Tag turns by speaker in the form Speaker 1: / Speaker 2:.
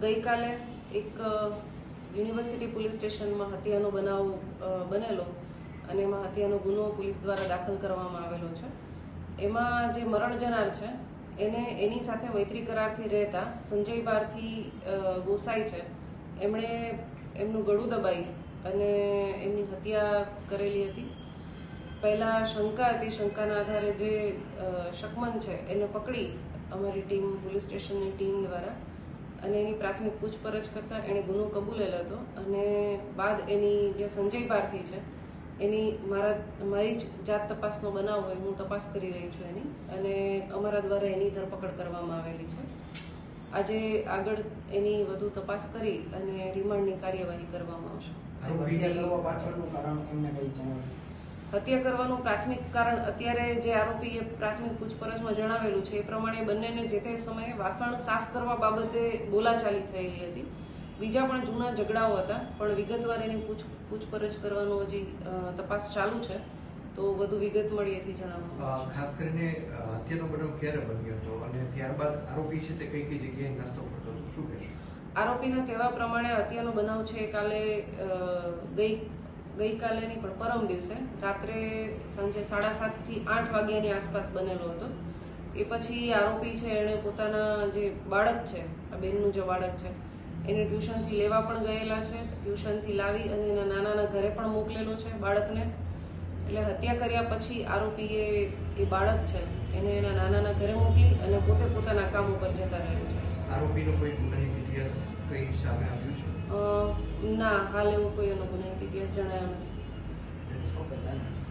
Speaker 1: ગઈકાલે એક university police સ્ટેશનમાં હત્યાનો બનાવ બનેલો અને એમાં હત્યાનો ગુનો પોલીસ દ્વારા દાખલ કરવામાં આવેલો છે. એમાં જે મરણ જનાર છે, એને એની સાથે મૈત્રી કરારથી રહેતા સંજય બારથી ગોસાઈ છે. એમણે એમનું ગળું દબાઈ અને એમની હત્યા કરેલી હતી. પહેલાં શંકા હતી, શંકાના આધારે જે શકમન છે, એને પકડી અમારી ટીમ, પોલીસ સ્ટેશનની ટીમ દ્વારા. અને એની પ્રાથમિક પૂછપરછ કરતા એણે ગુનો કબૂલેલ હતો. અને બાદ એની જે સંજય પારથી છે, એની મારા, મારી જ જાત તપાસનો બનાવ હોય, હું તપાસ કરી રહી છું એની. અને અમારા દ્વારા એની ધરપકડ કરવામાં આવેલી છે. આજે આગળ એની વધુ તપાસ કરી અને રિમાન્ડની કાર્યવાહી કરવામાં આવશે.
Speaker 2: પાછળનું કારણ એમને કઈ જણાવ્યું
Speaker 1: હત્યા કરવાનું પ્રાથમિક કારણ અત્યારે જે આરોપીએ પ્રાથમિક પૂછપરછમાં જણાવેલું છે એ પ્રમાણે બંનેને જે તે સમયે વાસણ સાફ કરવા બાબતે બોલાચાલી થયેલી હતી. બીજા પણ જૂના ઝઘડાઓ હતા પણ વિગતવાર એની પૂછ પૂછપરછ કરવાનો હજી તપાસ ચાલુ છે. તો વધુ વિગત મળી
Speaker 3: હતી
Speaker 1: જણાવવા
Speaker 3: ખાસ કરીને હત્યાનો બનાવ ક્યારે બન્યો હતો અને ત્યારબાદ આરોપી છે તે કઈ કઈ જગ્યાએ નાસ્તો કરતો હતો? શું કહેશો?
Speaker 1: આરોપીના કહેવા પ્રમાણે હત્યાનો બનાવ છે કાલે ગઈ ગઈકાલે નહીં, પણ પરમ દિવસે, રાત્રે સાંજે સાડા સાતથી આઠ વાગ્યાની આસપાસ બનેલો હતો. એ પછી આરોપી છે, એણે પોતાના જે બાળક છે, આ બેનનું જે બાળક છે, એને ટ્યુશનથી લેવા પણ ગયેલા છે, ટ્યુશનથી લાવી અને એના નાનાના ઘરે પણ મોકલેલો છે બાળકને. એટલે હત્યા કર્યા પછી આરોપીએ એ બાળક છે, એને એના નાનાના ઘરે મોકલી અને પોતે પોતાના કામ ઉપર જતા રહેલું છે.
Speaker 3: આરોપીનો કોઈ ગુનાહિત ઇતિહાસ કંઈ સામે આવ્યું છે?
Speaker 1: ના હાલ એવો કોઈ અનુભવ ગુનો ઇતિહાસ જણાયો નથી.